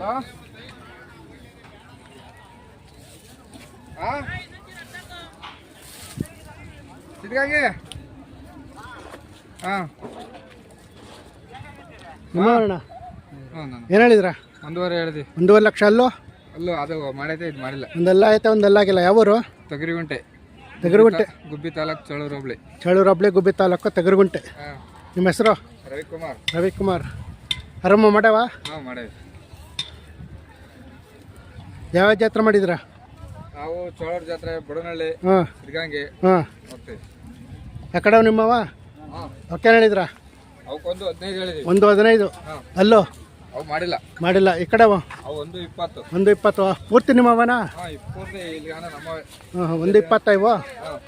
ಹಾ ಹಾಂ? ಅಣ್ಣ? ಏನು ಹೇಳಿದ್ರ? ಒಂದೂವರೆ ಹೇಳ್ದಿ ಒಂದೂವರೆ ಲಕ್ಷ ಅಲ್ಲೋ? ಅಲ್ಲೋ ಅದು ಮಾಡೈತೆ ಇದು ಮಾಡಿಲ್ಲ. ಒಂದೆಲ್ಲ ಐತೆ ಒಂದೆಲ್ಲ ಆಗಿಲ್ಲ. ಯಾವೂರು? ತೊಗರಿಗುಂಟೆ. ತೊಗರಿಗುಂಟೆ. ಗುಬ್ಬಿ ತಾಲೂಕು ಚಳೂರು ಹೋಬ್ಳಿ. ಚಳೂರು ಹಬ್ಳಿ ಗುಬ್ಬಿ ತಾಲೂಕು ತೊಗರಿಗುಂಟೆ. ಹಾಂ. ನಿಮ್ಮ ಹೆಸರು? ರವಿಕುಮಾರ್. ರವಿಕುಮಾರ್. ಅರಮ್ಮ ಮಾಡ್ಯಾವ ಹಾಂ ಮಾಡೇವಿ. ಯಾವ ಜಾತ್ರೆ ಮಾಡಿದ್ರ ನಾವು ಚೋಳರ ಜಾತ್ರೆ ಬಡನಹಳ್ಳಿ ಹಾಂ. ಓಕೆ ಹಾಂ. ಹೋಗ್ತೀವಿ. ಯಾಕಡೆ ನಿಮ್ಮವ ಹಾಂ. ಹೇಳಿದ್ರ ಅವಕ್ಕೊಂದು ಹದಿನೈದು ಹೇಳಿದೀವಿ. ಒಂದು ಹದಿನೈದು? ಹಾಂ. ಅಲ್ಲೋ? ಅವು ಮಾಡಿಲ್ಲ. ಮಾಡಿಲ್ಲ. ಈ ಕಡೆ ಅವ? ಒಂದು ಇಪ್ಪತ್ತು. ಒಂದು ಇಪ್ಪತ್ತು. ಪೂರ್ತಿ ನಿಮ್ಮವನಾ ಹಾಂ ಪೂರ್ತಿ ಇಲ್ಲಿ ನಮ್ಮವೇ ಹಾಂ ಹಾಂ ಒಂದು ಇಪ್ಪತ್ತೈವ ಹಾಂ.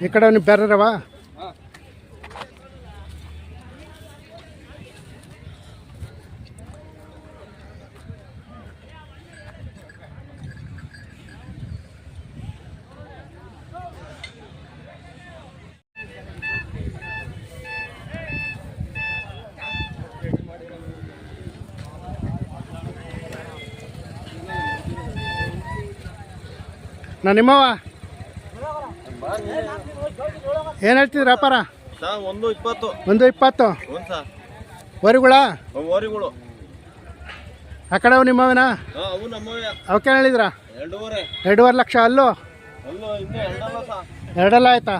ಈ ಕಡೆ ನೀವು ಬೇರೆರವ ಹಾಂ ನಾ ನಿಮ್ಮವ ಏನು ಹೇಳ್ತಿದ್ರ ವ್ಯಾಪಾರ? ಒಂದು ಇಪ್ಪತ್ತು. ಒಂದು ಇಪ್ಪತ್ತು? ವರಿಗಳ? ಓರಿಗಳು ಆ ಕಡೆ ಅವು ನಿಮ್ಮವನ? ಅವಕ್ಕೆ ಹೇಳಿದ್ರ? ಎರಡೂವರೆ. ಲಕ್ಷ ಅಲ್ಲೋ? ಎರಡಲ್ಲ ಆಯ್ತಾ?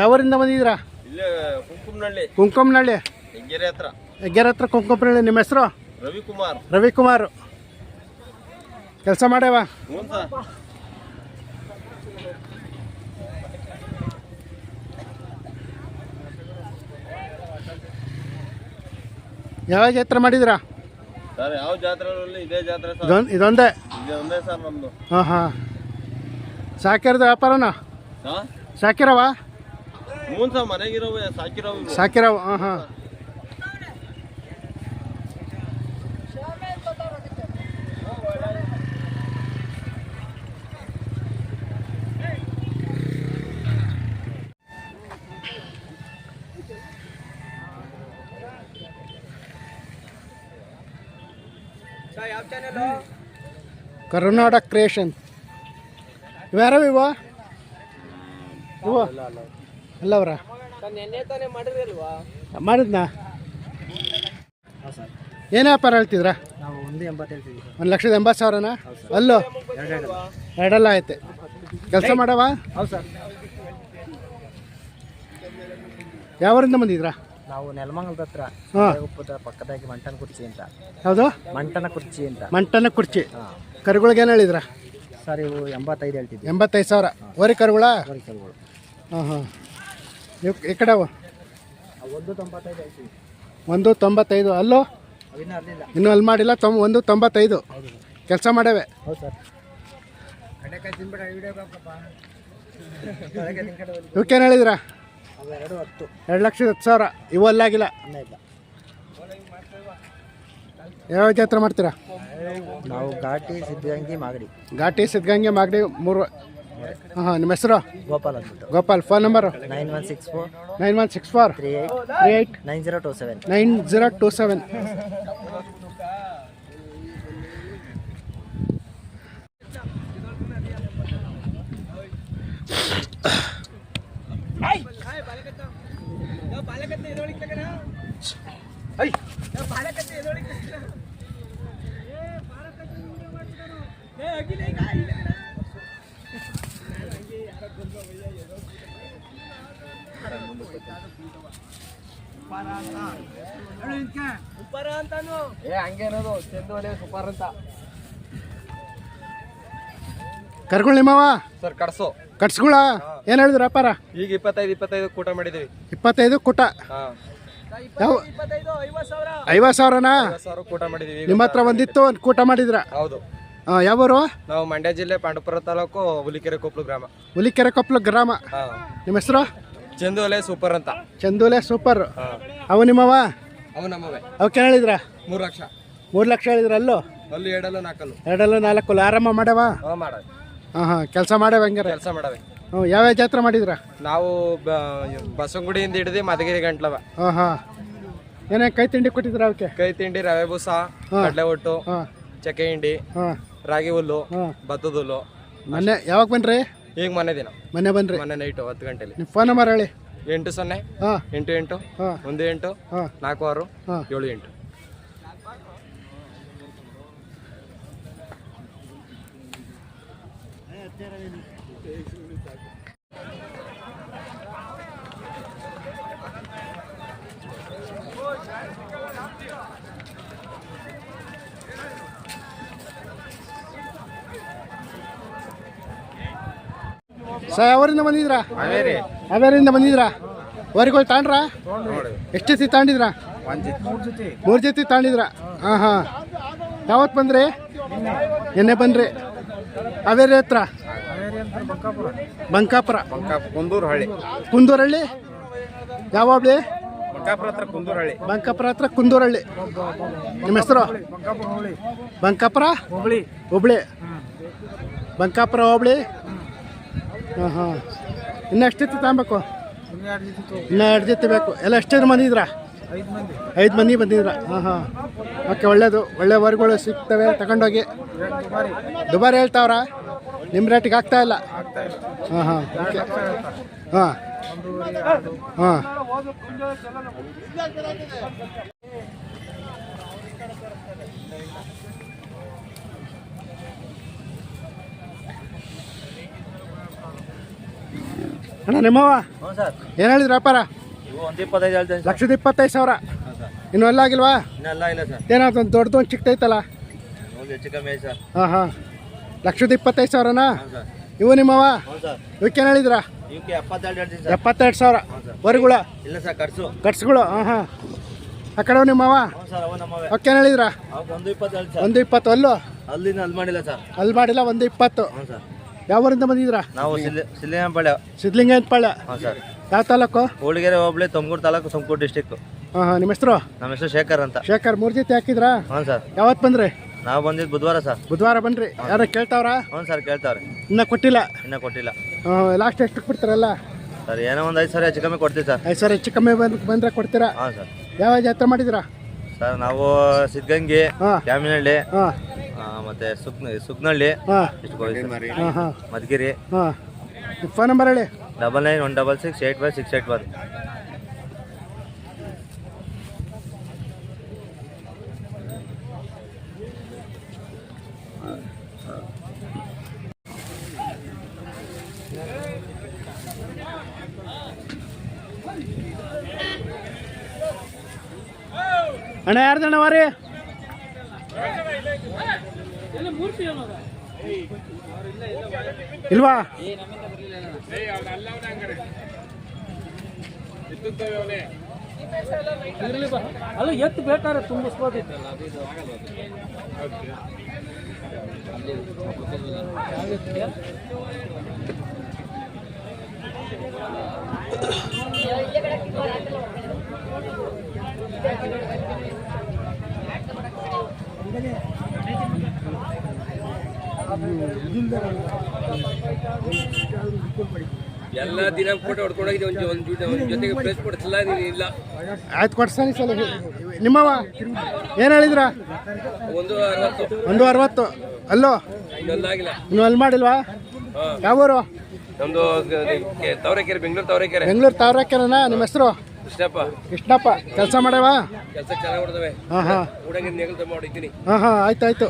ಯಾವೂರಿಂದ ಬಂದಿದ್ದೀರಾ? ಇಲ್ಲೇ ಕುಂಕುಮನಹಳ್ಳಿ ಕುಂಕುಮನಹಳ್ಳಿ ಹೆಗ್ಗೆರೆ ಹತ್ರ. ಹೆಗ್ಗೆರ ಹತ್ರ ಕುಂಕುಮನಹಳ್ಳಿ ನಿಮ್ಮ ಹೆಸರು? ರವಿಕುಮಾರ್. ರವಿಕುಮಾರ್. ಕೆಲಸ ಮಾಡ್ಯಾವ? ಯಾವ ಜಾತ್ರೆ ಮಾಡಿದಿರಾ? ಸರ್ ಯಾವ ಜಾತ್ರೆ ಇದೇ ಜಾತ್ರೆ ಸರ್? ಇದೊಂದು ಇದೊಂದೇ? ಸರ್ ನಮ್ಮದು ಹಾಂ ಹಾಂ. ಸಾಕಿರೋದು ವ್ಯಾಪಾರನ? ಹಾಂ? ಸಾಕಿರವ ಹ್ಞೂ ಸಾ ಮನೆಗಿರೋವು ಸಾಕಿರೋವು ಇವು. ಸಾಕಿರವ ಹಾಂ ಹಾಂ. ಕರ್ನಾಟಕ ಕ್ರಿಯೇಷನ್. ಇವ್ಯಾರವ ಇವ? ಇವ? ಅಲ್ಲವ್ರ ಮಾಡಿದ್ನಾ? ಏನು ವ್ಯಾಪಾರ ಹೇಳ್ತಿದ್ರ? ಒಂದು ಲಕ್ಷದ ಎಂಬತ್ತು ಸಾವಿರನಾ? ಅಲ್ಲೋ? ಎರಡಲ್ಲ ಐತೆ ಕೆಲಸ ಮಾಡವಾ? ಯಾವರಿಂದ ಬಂದಿದ್ರಾ ನಾವು ನೆಲಮಂಗಲದ ಹತ್ರ ಪಕ್ಕದಾಗಿ ಮಂಟನ ಕುರ್ಚಿ ಅಂತ. ಹೌದು ಮಂಟನ ಕುರ್ಚಿ ಅಂತ. ಮಂಟನ ಕುರ್ಚಿ. ಕರುಗಳಿಗೆ ಏನು ಹೇಳಿದ್ರ? ಸರ್ ಇವು ಎಂಬತ್ತೈದು ಹೇಳ್ತಿದ್ವಿ ಎಂಬತ್ತೈದು ಸಾವಿರ. ಓರಿ ಕರುಗಳ? ಕರುಗಳು. ಹಾಂ ಹಾಂ. ಈ ಕಡೆ ಅವು? ಒಂದು ತೊಂಬತ್ತೈದು ಹೇಳ್ತೀವಿ. ಒಂದು ತೊಂಬತ್ತೈದು. ಅಲ್ಲೋ? ಇನ್ನು ಅಲ್ಲಿಲ್ಲ. ಇನ್ನೂ ಅಲ್ಲಿ ಮಾಡಿಲ್ಲ ತೊಂಬ ಒಂದು ತೊಂಬತ್ತೈದು. ಕೆಲಸ ಮಾಡವೆ. ಹೌದು ಸರ್. ಇವಕ್ಕೇನು ಹೇಳಿದ್ರ? ಎರಡು ಹತ್ತು. ಎರಡು ಲಕ್ಷದ ಹತ್ತು ಸಾವಿರ. ಇವು ಅನ್ನ ಇಲ್ಲ. ಯಾವ ಜಾತ್ರೆ ಮಾಡ್ತೀರಾ? ನಾವು ಘಾಟಿ ಸಿದ್ಧಗಂಗೆ ಮಾಗಡಿ. ಘಾಟಿ ಸಿದ್ಧಗಂಗೆ ಮಾಗಡಿ ಮೂರು ಹಾಂ ನಿಮ್ಮ ಹೆಸರು? ಗೋಪಾಲ್ ಅಂದ್ಬಿಟ್ಟು. Gopal phone number nine one six four nine one six four? Three eight three eight nine zero two seven. Nine zero two seven. ಏ ಹಂಗೇನದು ಚೆಂದೋಲೆ ಸೂಪರ್ ಅಂತ. ಕರ್ಗಳು ನಿಮ್ಮವ ಸರ್ ಕಡ್ಸು ಕಟ್ಸ್ಗಳ ಏನು ಹೇಳಿದ್ರು ವ್ಯಾಪಾರ? ಈಗ ಇಪ್ಪತ್ತೈದು ಇಪ್ಪತ್ತೈದು ಕೂಟ ಮಾಡಿದೀವಿ ಇಪ್ಪತ್ತೈದು ಕೂಟ. ಹಾಂ. ಯಾವ ಐವತ್ತು ಸಾವಿರನಾ? ಸಾವಿರ ಕೂಟ ಮಾಡಿದ್ದೀವಿ ನಿಮ್ಮ ಹತ್ರ ಒಂದಿತ್ತು ಒಂದು ಕೂಟ ಮಾಡಿದ್ರ? ಹೌದು. ಹಾಂ ಯಾವೂರು? ನಾವು ಮಂಡ್ಯ ಜಿಲ್ಲೆ ಪಾಂಡವಪುರ ತಾಲೂಕು ಹುಲಿಕೆರೆ ಕೊಪ್ಪಲು ಗ್ರಾಮ. ಹುಲಿಕೆರೆ ಕೊಪ್ಪಲು ಗ್ರಾಮ. ನಿಮ್ಮ ಹೆಸರು? ಚಂದೂಲೆ ಸೂಪರ್ ಅಂತ. ಚಂದೂಲೆ ಸೂಪರ್. ಅವ ನಿಮ್ಮವ? ಅವು ನಮ್ಮವೆ. ಅವಕ್ಕೆ ಹೇಳಿದ್ರ? ಮೂರು ಲಕ್ಷ. ಮೂರು ಲಕ್ಷ ಹೇಳಿದ್ರ ಅಲ್ಲೂ? ಅಲ್ಲಿ ಎರಡಲ್ಲೂ ನಾಲ್ಕಲ್ಲು. ಎರಡಲ್ಲ ನಾಲ್ಕು ಆರಾಮ ಮಾಡವ? ಮಾಡ ಹಾಂ. ಕೆಲಸ ಮಾಡವ ಹಂಗಾರೆ? ಕೆಲಸ ಮಾಡವೆ. ಹ್ಞೂ ಯಾವ್ಯಾವ ಜಾತ್ರೆ ಮಾಡಿದ್ರ? ನಾವು ಬ- ಬಸವನಗುಡಿಯಿಂದ ಹಿಡಿದು ಮಧುಗಿರಿ ಗಂಟ್ಲವ. ಹಾಂ ಹಾಂ. ಏನೇ ಕೈ ತಿಂಡಿ ಕೊಟ್ಟಿದ್ರ ಅವಕ್ಕೆ ಕೈ ತಿಂಡಿ ರವೆ ಬೂಸ ಕಡಲೆ ಒಟ್ಟು ಹಾಂ. ಚಕ್ಕೆ ಹಿಂಡಿ ಹಾಂ. ರಾಗಿ ಹುಲ್ಲು ಹಾಂ. ಭತ್ತದ ಹುಲ್ಲು ಮೊನ್ನೆ ಯಾವಾಗ ಬನ್ರಿ ಈಗ ಮೊನ್ನೆ ದಿನ. ಮೊನ್ನೆ ಬನ್ರಿ ಮೊನ್ನೆ ನೈಟು ಹತ್ತು ಗಂಟೆಲಿ. ನಿಮ್ಮ ಫೋನ್ ನಂಬರ್ ಹೇಳಿ. ಎಂಟು ಸೊನ್ನೆ ಹಾಂ. ಎಂಟು ಎಂಟು ಹಾಂ. ಒಂದು ಎಂಟು ಹಾಂ. ನಾಲ್ಕು ಆರು ಹಾಂ. ಏಳು ಎಂಟು. ಸ ಯಾವರಿಂದ ಬಂದಿದ್ರಾ ಹಾವೇರಿಯಿಂದ ಬಂದಿದ್ರಾ ತಾಂಡ್ರ ತಾಂಡ್ರಾ? ನೋಡಿ ಎಷ್ಟು ಜೊತೆ ತಾಂಡಿದ್ರಾ? ಮೂರು ಜೊತೆ. ತಾಂಡಿದ್ರ? ಹಾಂ ಹಾಂ. ಯಾವತ್ತು ಬಂದ್ರಿ? ನಿನ್ನೆ ಬಂದ್ರಿ. ಅವೇರಿ ಹತ್ರ? ಬಂಕಾಪುರ. ಕುಂದೂರಹಳ್ಳಿ ಕುಂದೂರಹಳ್ಳಿ ಯಾವ ಹಳ್ಳಿ? ಬಂಕಾಪುರ ಹತ್ರ ಕುಂದೂರಹಳ್ಳಿ ಬಂಕಾಪುರ ಹತ್ರ ಕುಂದೂರಳ್ಳಿ ನಿಮ್ಮ ಹೆಸರು? ಬಂಕಾಪುರ? ಹುಬ್ಳಿ. ಹುಬ್ಳಿ. ಬಂಕಾಪುರ ಹೋಬ್ಳಿ. ಹಾಂ ಹಾಂ. ಇನ್ನು ಎಷ್ಟಿತ್ತು ತಗೊಬೇಕು ಇನ್ನು ಎರಡು ಜೊತೆ ಬೇಕು. ಎಲ್ಲ ಎಷ್ಟು ಜನ ಬಂದಿದ್ರಾ ಐದು ಮಂದಿ ಬಂದಿದ್ರ? ಹಾಂ ಹಾಂ. ಓಕೆ, ಒಳ್ಳೇದು. ಒಳ್ಳೆ ವರ್ಗಳು ಸಿಗ್ತವೆ. ತಗೊಂಡೋಗಿ. ದುಬಾರಿ ಹೇಳ್ತಾವ್ರ? ನಿಮ್ಮ ರೇಟಿಗೆ ಆಗ್ತಾ ಇಲ್ಲ? ಹಾಂ ಹಾಂ. ಓಕೆ. ಹಾಂ. ಹಾಂ. ಅಣ್ಣ ನಿಮ್ಮವ ಏನ್ ಹೇಳಿದ್ರು ವ್ಯಾಪಾರ? ಲಕ್ಷದ ಇಪ್ಪತ್ತೈದು ಸಾವಿರ. ಇನ್ನು ಎಲ್ಲ ಆಗಿಲ್ವಾ? ಏನಾಯ್ತು ಒಂದು ದೊಡ್ಡದು ಒಂದು ಚಿಕ್ಕದೈತಲ್ಲ? ಹಾಂ ಹಾಂ. ಲಕ್ಷದ ಇಪ್ಪತ್ತೈದು ಸಾವಿರನಾ? ಸರ್. ಇವು ನಿಮ್ಮವ ಇವಕ್ಕೇನು ಹೇಳಿದ್ರಾ? ಇವಕ್ಕೆ ಎಪ್ಪತ್ತೆರಡು ಹೇಳಿದ್ರ ಸರ್. ಎಪ್ಪತ್ತೆರಡು ಸಾವಿರ. ಖರ್ಚು ಕಟ್ಸ್ಗಳು ಹಾಂ ಹಾಂ. ಆ ಕಡೆ ನಿಮ್ಮವ. ಅವಕ್ಕೇನು ಹೇಳಿದ್ರಾ? ಒಂದು ಇಪ್ಪತ್ತು ಅಲ್ಲೂ? ಅಲ್ಲಿ ಮಾಡಿಲ್ಲ ಸರ್. ಅಲ್ಲಿ ಮಾಡಿಲ್ಲ ಒಂದು ಇಪ್ಪತ್ತು. ಯಾವ ಊರಿಂದ ಬಂದಿದ್ರಾ ನಾವು ಸಿದ್ಲಿಂಗಪಾಳ್ಯ ಸಿದ್ಲಿಂಗಪಾಳ್ಯ ಸಿದ್ಲಿಂಗನಪಾಳ್ಯ. ಸರ್. ಯಾವ ತಾಲೂಕು? ಹೋಳಿಗೆರೆ ಹೋಬಳಿ ತುಮಕೂರು ತಾಲೂಕು ತುಮಕೂರು ಡಿಸ್ಟಿಕ್ ಹಾಂ ಹಾಂ ನಿಮ್ಮ ಹೆಸರು? ನಮ್ಮ ಹೆಸರು ಶೇಖರ್ ಅಂತ. ಶೇಖರ್ ಮೂರ್ ಜೊತೆ ಹಾಕಿದ್ರಾ? ಹ್ಞೂ ಸರ್. ಯಾವತ್ತು ಬಂದ್ರಿ? ನಾವು ಬಂದಿದ್ದು ಬುಧವಾರ ಸರ್. ಬುಧವಾರ ಬನ್ರಿ ಯಾರ ಕೇಳ್ತಾವ್ರಾ? ಹ್ಞೂ ಸರ್ ಕೇಳ್ತಾವ್ರೆ. ಇನ್ನ ಕೊಟ್ಟಿಲ್ಲ? ಇನ್ನೂ ಕೊಟ್ಟಿಲ್ಲ. ಲಾಸ್ಟ್ ಎಷ್ಟು ಬಿಡ್ತಾರಲ್ಲ ಸರ್ ಏನೋ ಒಂದು ಐದು ಸಾವಿರ ಹೆಚ್ಚು ಕಮ್ಮಿ ಕೊಡ್ತೀವಿ ಸರ್. ಐದು ಸಾವಿರ ಹೆಚ್ಚು ಕಮ್ಮಿ ಬಂದ್ ಬಂದ್ರೆ ಕೊಡ್ತೀರಾ? ಹಾಂ ಸರ್. ಯಾವ ಜಾತ್ರೆ ಮಾಡಿದಿರಾ ಸರ್ ನಾವು ಸಿದ್ಧಗಂಗೆ ಜಾಮಿನಹಳ್ಳಿ ಮತ್ತೆ ಸುಗ್ನ ಸುಗ್ನಹಳ್ಳಿ ಮಧುಗಿರಿ. ಫೋನ್ ನಂಬರ್ ಹೇಳಿ. Double nine one double six eight five six eight one ಅಣ್ಣ ಯಾರ್ದಣ್ಣ ವಾರಿ ಇಲ್ವಾ? ಅಲ್ಲ ಎತ್ತು ಬೇಕಾದ್ರೆ ತುಂಬಿಸ್ಬೋದಿತ್ತು ಎಲ್ಲ ದಿನ ಫೋಟೋ ಹೊಡ್ಕೊಂಡೋಗಿದೆ. ಒಂದು ಒಂದು ಜೊತೆ ಒಂದು ಜೊತೆಗೆ ಪ್ರೆಸ್ ಕೊಡ್ತಿಲ್ಲ ನೀನು ಇಲ್ಲ. ಆಯ್ತು ಕೊಡ್ಸಾನಿ ಸಲ ನಿಮ್ಮವ ಏನು ಹೇಳಿದ್ರ? ಒಂದು ಅರವತ್ತು. ಒಂದು ಅರವತ್ತು. ಅಲ್ಲೋ? ಇನ್ನೊಂದು ಆಗಿಲ್ಲ. ನೀವು ಅಲ್ಲಿ ಮಾಡಿಲ್ವಾ? ಯಾವ ಊರು ನಮ್ದು ತವರೆಕೆರೆ ಬೆಂಗಳೂರು ತವರೆಕೆರೆ. ಬೆಂಗಳೂರು ತಾವ್ರಾಕ್ಯರನ ನಿಮ್ಮ ಹೆಸರು? ಕೃಷ್ಣಪ್ಪ. ಕೃಷ್ಣಪ್ಪ ಕೆಲಸ ಮಾಡವಾ ಕೆಲಸ ಚೆನ್ನಾಗಿ ಹಾಂ ಹಾಂ. ಮಾಡಿದ್ದೀನಿ ಹಾಂ ಹಾಂ ಆಯ್ತು ಆಯ್ತು.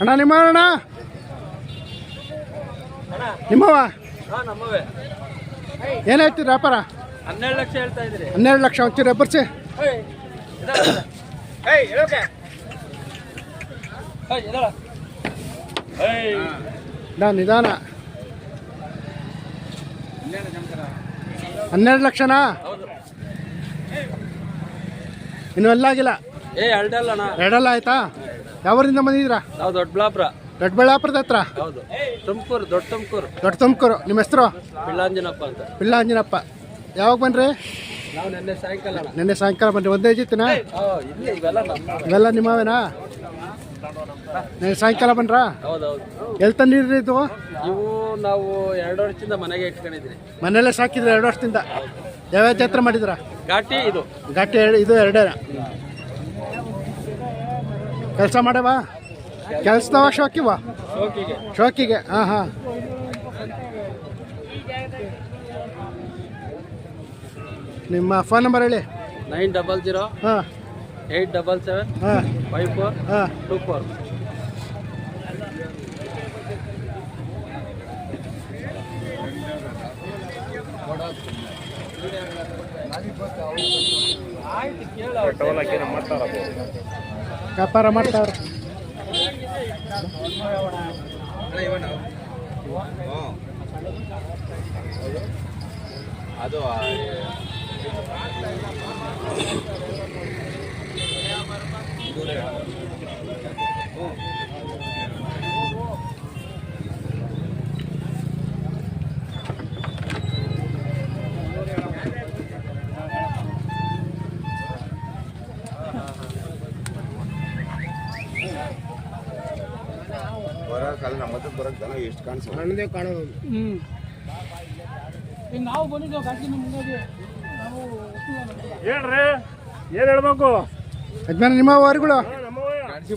ಅಣ್ಣ ನಿಮ್ಮ ಅಣ್ಣ? ನಿಮ್ಮವ ಏನಾಯ್ತು ವ್ಯಾಪಾರ? ಹನ್ನೆರಡು ಲಕ್ಷ ಹೇಳ್ತಾ ಇದ್ರಿ ಹನ್ನೆರಡು ಲಕ್ಷ ಹೋಗ್ತೀರ ಬರ್ಸಿ. ನಾ ನಿಧಾನ. ಹನ್ನೆರಡು ಲಕ್ಷನಾ? ಇನ್ನು ಎಲ್ಲ ಏ ಎರಡಲ್ಲಣ್ಣ ಎರಡಲ್ಲ ಆಯ್ತಾ? ಯಾವರಿಂದ ಬಂದಿದ್ದೀರಾ? ನಾವು ದೊಡ್ಡಬಳ್ಳಾಪುರ. ದೊಡ್ಡಬಳ್ಳಾಪುರದ ಹತ್ರ? ಹೌದು. ತುಮಕೂರು ದೊಡ್ಡ ತುಮಕೂರು. ದೊಡ್ಡ ತುಮಕೂರು. ನಿಮ್ಮ ಹೆಸರು? ಬಿಳ್ಳಾಂಜನಪ್ಪ ಅಂತ. ಪಿಳ್ಳಾಂಜನಪ್ಪ. ಯಾವಾಗ ಬನ್ರಿ ನಾವು ನಿನ್ನೆ ಸಾಯಂಕಾಲ ನಿನ್ನೆ ಸಾಯಂಕಾಲ ಬನ್ರಿ ಒಂದೇ ಜಿತ್ತಿನ ಇವೆಲ್ಲ ನಮ್ಮ ಇವೆಲ್ಲ ನಿಮ್ಮವೇನಾ ನಿನ್ನೆ ಸಾಯಂಕಾಲ ಬಂದ್ರಾ? ಎಲ್ಲಿ ತಂದಿದ್ರಿ ಇದು? ಇವು ನಾವು ಎರಡು ವರ್ಷದಿಂದ ಮನೆಗೆ ಇಟ್ಕೊಂಡಿದ್ರಿ. ಮನೆಯಲ್ಲೇ ಸಾಕಿದ್ರಿ ಎರಡು ವರ್ಷದಿಂದ. ಯಾವ್ಯಾವ ಜಾತ್ರೆ ಮಾಡಿದ್ರ? ಘಾಟಿ ಇದು. ಘಾಟಿ ಇದು ಎರಡೇ ಕೆಲಸ ಮಾಡವಾ? ಕೆಲ್ಸದವ ಶೋಕಿವಾ? ಶೋಕಿಗೆ. ಶೋಕಿಗೆ ಹಾಂ ಹಾಂ. ನಿಮ್ಮ ಫೋನ್ ನಂಬರ್ ಹೇಳಿ. ನೈನ್ ಡಬಲ್ ಜೀರೋ ಹಾಂ. ಏಯ್ಟ್ ಡಬಲ್ ಸೆವೆನ್ ಹಾಂ. ಫೈವ್ ಫೋರ್ ಹಾಂ. Two four. ವ್ಯಾಪಾರ ಮಾಡ್ತಾವ್ರ. ಅದು ಬರೋಕ್ಕಲ್ಲ ನಮ್ಮ ಹತ್ರ ಎಷ್ಟು ಜನ ಎಷ್ಟು ಕಾಣೋದು ಹ್ಮ್. ಈಗ ನಾವು ಬಂದಿದ್ದೇವೆ ಘಾಟಿ ಮುಂದೆ ನಾವು ಯಜಮಾನ ನಿಮ್ಮ ವಾರಿಗಳು?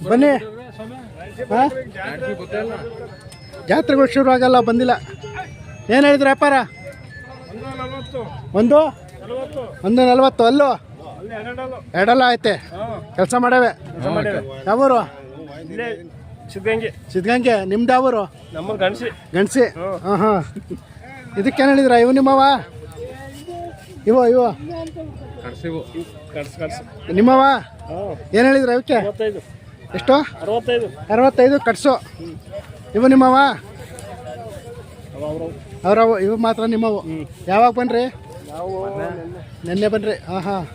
ಬನ್ನಿ? ಜಾತ್ರೆಗಳು ಶುರು ಆಗಲ್ಲ ಬಂದಿಲ್ಲ. ಏನು ಹೇಳಿದ್ರ ವ್ಯಾಪಾರ ಒಂದು ಒಂದು? ನಲ್ವತ್ತು. ಅಲ್ಲೋ? ಎರಡಲ್ಲ ಐತೆ ಕೆಲಸ ಮಾಡವೆ. ಯಾವೂರು? ಸಿದ್ಧಗಂಗೆ. ಸಿದ್ಧಗಂಗೆ ನಿಮ್ದು ಅವರು ನಮ್ಮ ಗಣಸಿ. ಗಣಸಿ? ಹಾಂ ಹಾಂ. ಇದಕ್ಕೇನು ಹೇಳಿದ್ರ ಇವು ನಿಮ್ಮವ ಇವ ಇವ. ಕಡ್ಸ್ ಕಡ್ಸ್. ನಿಮ್ಮವ ಏನು ಹೇಳಿದ್ರ ಇವಕ್ಕೆ? ಅರವತ್ತೈದು. ಎಷ್ಟು? ಅರವತ್ತೈದು. ಅರವತ್ತೈದು ಕಟ್ಸು ಇವು ನಿಮ್ಮವ ಅವ್ರವು ಇವು ಮಾತ್ರ ನಿಮ್ಮವು ಯಾವಾಗ ಬನ್ರಿ? ನೆನ್ನೆ ಬನ್ರಿ. ಹಾಂ ಹಾಂ.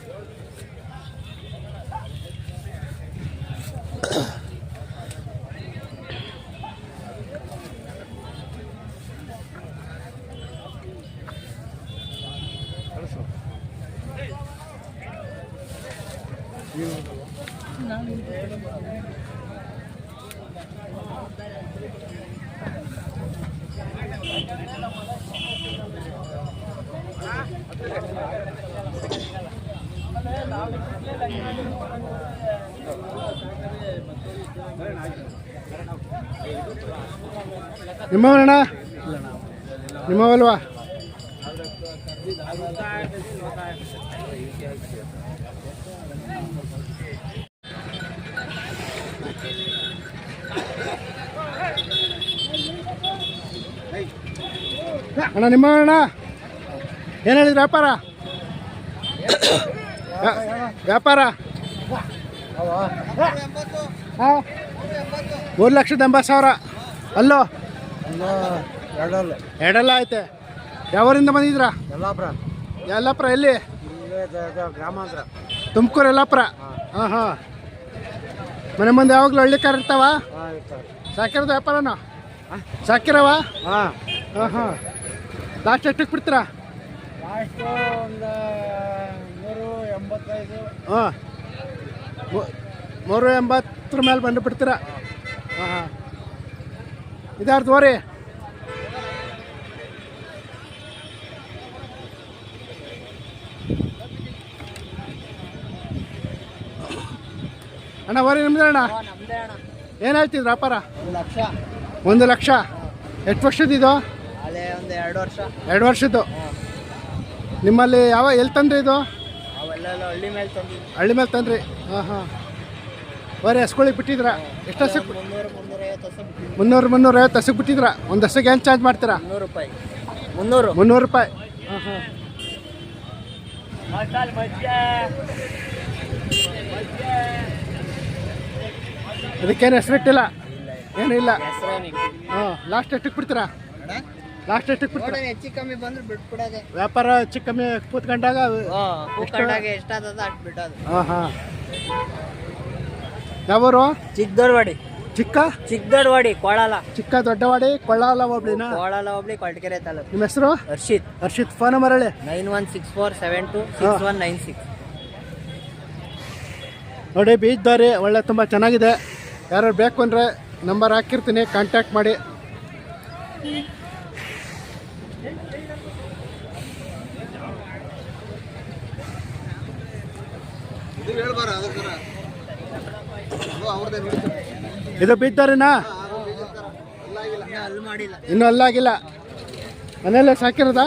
ನಿಮ್ಮವನಣ್ಣ ನಿಮ್ಮವಲ್ವಾ ಅಣ್ಣ ನಿಮ್ಮ ಅಣ್ಣ? ಏನು ಹೇಳಿದ್ರು ವ್ಯಾಪಾರ? ವ್ಯಾಪಾರ? ಹಾಂ? ಮೂರು ಲಕ್ಷದ ಎಂಬತ್ತು ಸಾವಿರ. ಅಲ್ಲೋ? ಎರಡಲ್ಲ ಐತೆ. ಯಾವರಿಂದ ಬಂದಿದ್ರಾ ಯಲ್ಲಾಪುರ. ಯಲ್ಲಾಪುರ ಎಲ್ಲಿ? ಗ್ರಾಮಾಂತರ. ತುಮಕೂರು ಯಲ್ಲಾಪುರ? ಹಾಂ. ಹಾಂ ಮನೆ ಮುಂದೆ ಯಾವಾಗಲೂ ಹಳ್ಳಿ ಕಾರ್ ಇರ್ತಾವ? ಸಾಕಿರೋದು ವ್ಯಾಪಾರನ? ಸಾಕಿರವ? ಹಾಂ. ಹಾಂ ಹಾಂ. ಲಾಸ್ಟ್ ಎಷ್ಟಕ್ಕೆ ಬಿಡ್ತೀರಾ? ಲಾಸ್ಟು ಒಂದು ನೂರು ಎಂಬತ್ತೈದು. ಹಾಂ. ಮೂರು ಎಂಬತ್ತರ ಮೇಲೆ ಬಂದು ಬಿಡ್ತೀರಾ? ಹಾಂ ಹಾಂ. ಇದಾರ್ದು ಓರಿ ಅಣ್ಣ ಬರೀ ನಿಮ್ದು ಅಣ್ಣ? ಏನಾಯ್ತಿದ್ರ ವ್ಯಾಪಾರ? ಒಂದು ಲಕ್ಷ. ಒಂದು ಲಕ್ಷ? ಎಷ್ಟು ವರ್ಷದ್ದು ಒಂದು ಎರಡು ವರ್ಷ. ಎರಡು ವರ್ಷದ್ದು? ನಿಮ್ಮಲ್ಲಿ ಯಾವ ಎಲ್ಲಿ ತಂದ್ರಿ ಇದು? ಅವೆಲ್ಲ ಹಳ್ಳಿ ಮೇಲೆ ತಂದಿದ್ವಿ ಹಳ್ಳಿ ಮೇಲೆ ತಂದ್ರಿ. ಹಾಂ ಹಾಂ. ಬರೀ ಹಸ್ಗಳಿಗೆ ಬಿಟ್ಟಿದ್ರ? ಎಷ್ಟು ಹಸಕ್ಕೆ ಮುನ್ನೂರು ಮುನ್ನೂರೈವತ್ತು ಹಸ ಬಿಟ್ಟಿದ್ವಿ. ಮುನ್ನೂರು ಮುನ್ನೂರ ಐವತ್ತು ಹಸಕ್ ಬಿಟ್ಟಿದ್ರ? ಒಂದು ಹಸಕ್ಕೆ ಏನು ಚಾರ್ಜ್ ಮಾಡ್ತೀರಾ? ಮುನ್ನೂರು ರೂಪಾಯಿ. ಮುನ್ನೂರು. ಮುನ್ನೂರು ರೂಪಾಯಿ. ಹಾಂ ಹಾಂ. ಅದಕ್ಕೇನು ಹೆಸರಿಟ್ಟಿಲ್ಲ ಏನೂ ಇಲ್ಲ ಹಾಂ ಲಾಸ್ಟ್ ಎಷ್ಟಕ್ಕೆ ಬಿಡ್ತೀರಾ? ಲಾಸ್ಟ್ ಎಷ್ಟಕ್ಕೆ ಬಿಡ್ತೀರಾ ಹೆಚ್ಚು ಕಮ್ಮಿ ಬಂದ್ರೆ ಬಿಟ್ಬಿಡೋದೆ. ವ್ಯಾಪಾರ ಹೆಚ್ಚು ಕಮ್ಮಿ ಕೂತ್ಕೊಂಡಾಗ ಕೂತ್ಕೊಂಡಾಗ ಎಷ್ಟಾದದ ಅಷ್ಟು ಬಿಡೋದು. ಹಾಂ ಹಾಂ. ಯಾವೂರು? ಚಿಕ್ಕದೊಡ್ವಾಡಿ ಚಿಕ್ಕ? ಚಿಕ್ಕದೊಡ್ವಾಡಿ ಕೊಳಲ. ಚಿಕ್ಕ ದೊಡ್ಡವಾಡಿ ಕೊಳ್ಳಾಲ ಹೋಬ್ಳಿನ? ಕೊಳಾಲ ಹೋಗ್ಲಿ ಕೊಳ್ಕೆರೆ ತಾಲೂಕು. ನಿಮ್ಮ ಹೆಸರು? ಹರ್ಷಿತ್ ಹರ್ಷಿತ್ ಫೋನ್ ನಂಬರ್ ಹೇಳಿ. Nine one six four seven two six one nine six. ನೋಡಿ ಬೀಜದವ್ರಿ ಒಳ್ಳೆ ತುಂಬ ಚೆನ್ನಾಗಿದೆ. ಯಾರು ಬೇಕು ಅಂದರೆ ನಂಬರ್ ಹಾಕಿರ್ತೀನಿ ಕಾಂಟ್ಯಾಕ್ಟ್ ಮಾಡಿ. ಇದು ಬಿದ್ದಾರಿನ ಇನ್ನು ಅಲ್ಲಾಗಿಲ್ಲ. ಮನೆಯಲ್ಲೇ ಸಾಕಿರೋದಾ?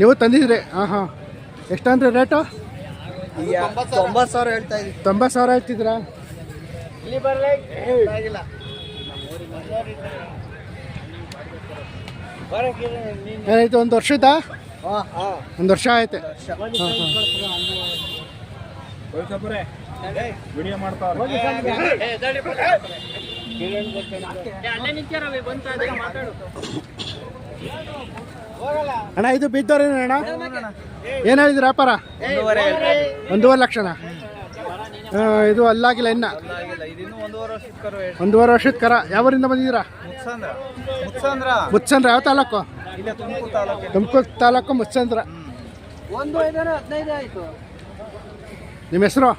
ನೀವು ತಂದಿದ್ರಿ? ಹಾಂ ಹಾಂ. ಎಷ್ಟಂದ್ರಿ ರೇಟು? ತೊಂಬತ್ತು ಸಾವಿರ. ಹೇಳ್ತಾ ಇದ್ವಿ ತೊಂಬತ್ತು ಸಾವಿರ ಹೇಳ್ತಿದ್ರಾ ಏನಾಯ್ತು ಒಂದು ವರ್ಷದ? ಒಂದು ವರ್ಷ ಆಯ್ತು. ವಿಡಿಯೋ ಮಾಡ್ತಾವ್ರೆ ಅಣ್ಣ ಇದು ಬಿದ್ದವ್ರ ಅಣ್ಣ? ಏನು ಹೇಳಿದ್ರಿ ವ್ಯಾಪಾರ? ಒಂದೂವರೆ. ಲಕ್ಷನ? ಆ, ಇದು ಅಲ್ಲಾಗಿಲ್ಲ ಇನ್ನ. ಒಂದೂವರೆ ವರ್ಷದ ಕರ ಯಾವರಿಂದ ಬಂದಿದ್ದೀರಾ? ಮುಚ್ಚಂದ್ರ ಯಾವ ತಾಲೂಕು? ತುಮಕೂರು ತಾಲೂಕು ಮುಚ್ಚಂದ್ರ ಒಂದು ಐದಾರು ಹದಿನೈದು ಆಯ್ತು. ನಿಮ್ಮ ಹೆಸರು?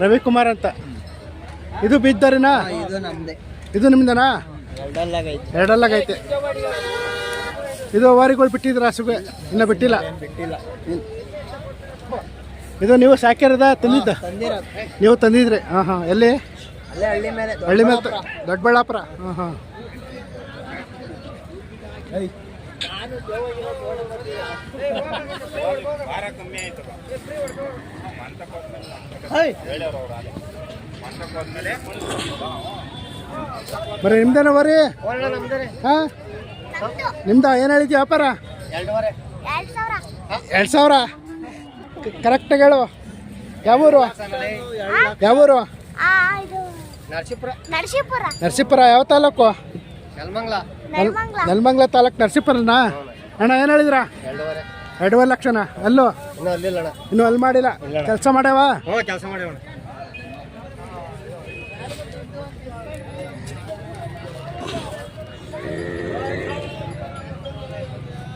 ರವಿಕುಮಾರ್ ಅಂತ. ಇದು ಬಿದ್ದರಿನಾ ಇದು ನಮ್ದೆ. ಇದು ನಿಮ್ದನಾ? ಎರಡಲ್ಲಾಗೈತೆ. ಇದು ವಾರಿಗಳು ಬಿಟ್ಟಿದ್ರ ಹಸುಗೆ ಇನ್ನ ಬಿಟ್ಟಿಲ್ಲ? ಬಿಟ್ಟಿಲ್ಲ. ಇದು ನೀವು ಸಾಕಿರದ ತಂದಿದ್ದ? ನೀವು ತಂದಿದ್ರಿ. ಹಾಂ ಹಾಂ. ಎಲ್ಲಿ? ಹಳ್ಳಿ ಮೇಲೆ ದೊಡ್ಡಬಳ್ಳಾಪುರ. ಹಾಂ ಹಾಂ. ಬರೀ ನಿಮ್ದೇನ ಬರ್ರಿ ಹಾಂ? ನಿಮ್ದ ಏನು ಹೇಳಿದ್ಯ ವ್ಯಾಪಾರ? ಎರಡು ಸಾವಿರ. ಕರೆಕ್ಟ್ ಹೇಳು. ಯಾವೂರು ಯಾವೂರು ಆ, ಇದು ನರಸೀಪುರ. ನರಸೀಪುರ. ನರಸೀಪುರ ಯಾವ ತಾಲೂಕು? ನೆಲಮಂಗ್ಲ. ನೆಲಮಂಗ್ಲ. ತಾಲೂಕ್ ನರಸೀಪುರನಾ? ಅಣ್ಣ ಏನು ಹೇಳಿದ್ರ? ಎರಡೂವರೆ. ಲಕ್ಷನಾ. ಅಲ್ಲೋ? ಇನ್ನೂ ಅಲ್ಲಿ ಮಾಡಿಲ್ಲ. ಕೆಲಸ ಮಾಡ್ಯಾವ? ಕೆಲಸ ಮಾಡ್ಯಾವ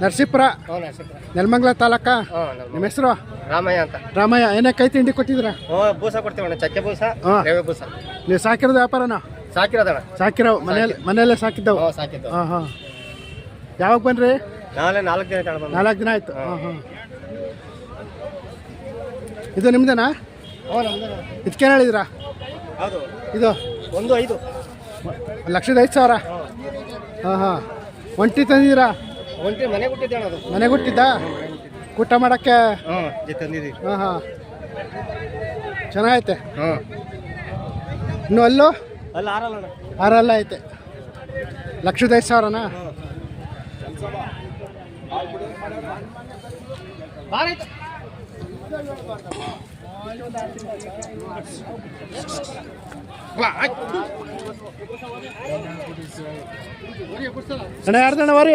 ನರಸೀಪುರ? ನೆಲಮಂಗ್ಲ ತಾಲೂಕ? ನಿಮ್ಮ ಹೆಸರು? ರಾಮಯ್ಯ ಅಂತ. ರಾಮಯ್ಯ ಏನೇ ಕೈ ತಿಂಡಿ ಕೊಟ್ಟಿದ್ರ ಬೂಸ ಚಕ್ಕೆ ಬೂಸ ಬೂಸ. ನೀವು ಸಾಕಿರೋದು ವ್ಯಾಪಾರನ? ಸಾಕಿರೋದಣ್ಣ. ಸಾಕಿರೋ ಮನೆಯಲ್ಲಿ ಮನೆಯಲ್ಲೇ ಸಾಕಿದ್ದವು. ಹ್ಞೂ ಸಾಕಿದ್ದು ಹಾಂ ಹಾಂ. ಯಾವಾಗ ಬನ್ರಿ ನಾಳೆ ನಾಲ್ಕು ದಿನ ಬಂದು ನಾಲ್ಕು ದಿನ ಆಯ್ತು. ಹಾಂ. ಹಾಂ ಇದು ನಿಮ್ದೇನಾ? ಇದಕ್ಕೇನು ಹೇಳಿದ್ರಾ? ಹೌದು ಇದು? ಒಂದು ಐದು. ಲಕ್ಷದ ಐದು ಸಾವಿರ? ಹಾಂ. ಹಾಂ ಒಂಟಿ ತಂದಿದ್ದೀರಾ? ಒಂಟಿ ಮನೆ ಕೊಟ್ಟಿದ್ದೆ ಅಣ್ಣ ಅದು. ಮನೆಗೆ ಹುಟ್ಟಿದ್ದಾ ಊಟ ಮಾಡೋಕ್ಕೆ? ಹ್ಞೂ ಜೊತೆ ತಂದಿದ್ದೀವಿ. ಹಾಂ ಹಾಂ. ಚೆನ್ನಾಗೈತೆ? ಹ್ಞೂ ಇನ್ನು ಅಲ್ಲೂ? ಅಲ್ಲಿ ಆರಲ್ಲ ಅಣ್ಣ ಆರಲ್ಲ ಐತೆ ಲಕ್ಷದ ಐದು ಸಾವಿರನಾ ಅಣ್ಣ ಯಾರ್ದಣ್ಣ ವರಿ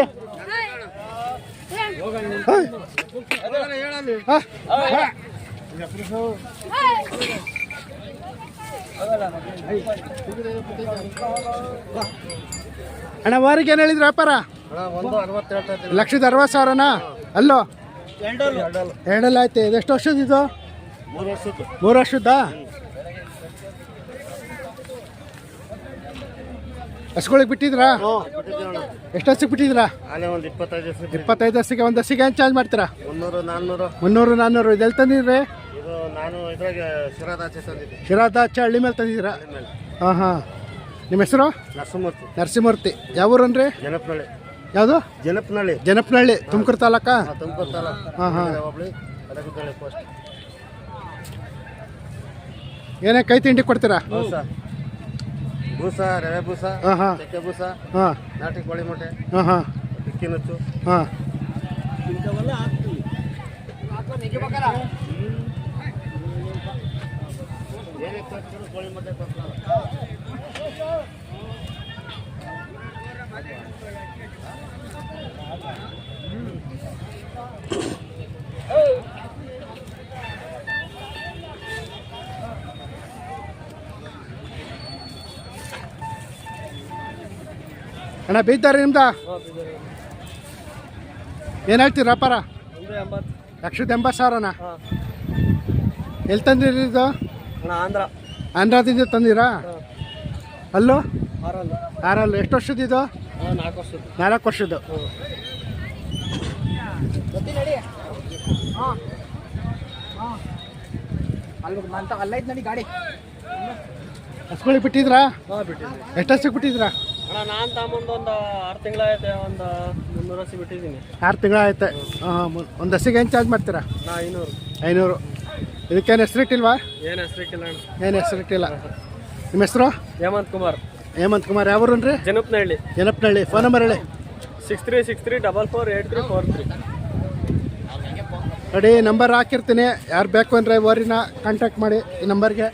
ಅಣ್ಣ, ವಾರಿಗೆ ಏನು ಹೇಳಿದ್ರು ವ್ಯಾಪಾರ? ಲಕ್ಷದ ಅರವತ್ತು ಸಾವಿರನಾ? ಅಲ್ಲೋ? ಎರಡಲ್ಲ ಆಯ್ತು. ಎಷ್ಟು ವರ್ಷದ ಇದು? ಮೂರು ವರ್ಷದ ಹಸ್ಗಳಿಗೆ ಬಿಟ್ಟಿದ್ರಾ? ಎಷ್ಟು ಹಸಿಗೆ ಬಿಟ್ಟಿದ್ರಾ? ಇಪ್ಪತ್ತೈದು ಹಸಿಗೆ ಒಂದು ಹಸಿಗೆ ಏನು ಚಾರ್ಜ್ ಮಾಡ್ತೀರಾ? ಮುನ್ನೂರು, ನಾನ್ನೂರು. ಇದೆಲ್ಲಿ ತಂದಿದ್ರಿ? ಇದು ನಾನು ಇದ್ರಾಗ ಶಿರಾದಾಚೆ ತಂದಿದ್ದೆ. ಹಳ್ಳಿ ಮೇಲೆ ತಂದಿದ್ದೀರಾ? ಹಾಂ ಹಾಂ. ನಿಮ್ಮ ಹೆಸರು? ನರಸಿಂಹಮೂರ್ತಿ. ನರಸಿಂಹಮೂರ್ತಿ. ಯಾವ ಊರನ್ರಿ ಜನಪ್ನಳ್ಳಿ ಯಾವುದು? ಜನಪನಹಳ್ಳಿ. ಜನಪನಹಳ್ಳಿ ತುಮಕೂರು ತಾಲೂಕಾ? ತುಮಕೂರು ತಾಲೂಕು. ಹಾಂ ಹಾಂ. ಹೋಬಳಿ ಪೋಸ್ಟ್ ಏನೇ ಕೈ ತಿಂಡಿ ಕೊಡ್ತೀರಾ? ಬೂಸ ಬೂಸ ರವೆ ಬೂಸ ಹಾ ಹಾ. ಚಕ್ಕೆ ಬೂಸ ಹಾ. ನಾಟಿ ಕೋಳಿ ಮೊಟ್ಟೆ ಹಾಂ ಹಾ. ಬಿಕ್ಕಿ ನುಚ್ಚು. ಹಾಂ. ಅಣ್ಣ ಬೀತಾರೆ ನಿಮ್ದ? ಏನು ಹೇಳ್ತೀರಿ ಅಪ್ಪಾರ ಲಕ್ಷದ ಎಂಬತ್ತು ಸಾವಿರ ಎಲ್ಲಿ ತಂದಿರಿ ಇದು? ಆಂಧ್ರ. ಆಂಧ್ರದಿಂದ ತಂದಿರಾ? ಅಲ್ಲೂ? ಆರಲ್ಲ. ಯಾರಲ್ಲ ಎಷ್ಟು ವರ್ಷದ ಇದು? ಹಾಂ ನಾಲ್ಕು ವರ್ಷದ್ದು. ನಾಲ್ಕು ವರ್ಷದ್ದು. ಹಸ್ಗಳಿಗೆ ಬಿಟ್ಟಿದ್ರಾ? ಎಷ್ಟು ಹಸಿಗೆ ಬಿಟ್ಟಿದ್ರಾ? ಅಣ್ಣ ನಾನು ತಗೊಂಬಂದು ಒಂದು ಆರು ತಿಂಗಳಾಯ್ತು ಒಂದು ಮುನ್ನೂರು ಹಸಿ ಬಿಟ್ಟಿದ್ದೀನಿ. ಆರು ತಿಂಗಳ ಆಯ್ತು ಹಾಂ ಒಂದು ಹಸಿಗೆ ಏನು ಚಾರ್ಜ್ ಮಾಡ್ತೀರಾ? ನಾ ಐನೂರು. ಐನೂರು. ಇದಕ್ಕೇನು ಹೆಸರಿಟ್ಟಿಲ್ವಾ ಏನು ಹೆಸರಿಟ್ಟಿಲ್ಲ ಏನು ಹೆಸರಿಟ್ಟಿಲ್ಲ ನಿಮ್ಮ ಹೆಸರು? ಹೇಮಂತ್ ಕುಮಾರ್. ಹೇಮಂತ್ ಕುಮಾರ್. ಯಾವ್ರು ರೀ ಜನಪ್ನಹಳ್ಳಿ. ಜನಪನಹಳ್ಳಿ. ಫೋನ್ ನಂಬರ್ ಹೇಳಿ. Six three six three double four eight three four three. ನೋಡಿ ನಂಬರ್ ಹಾಕಿರ್ತೀನಿ. ಯಾರು ಬೇಕು ಅಂದರೆ ಓರಿನ ಕಾಂಟ್ಯಾಕ್ಟ್ ಮಾಡಿ ಈ ನಂಬರ್ಗೆ.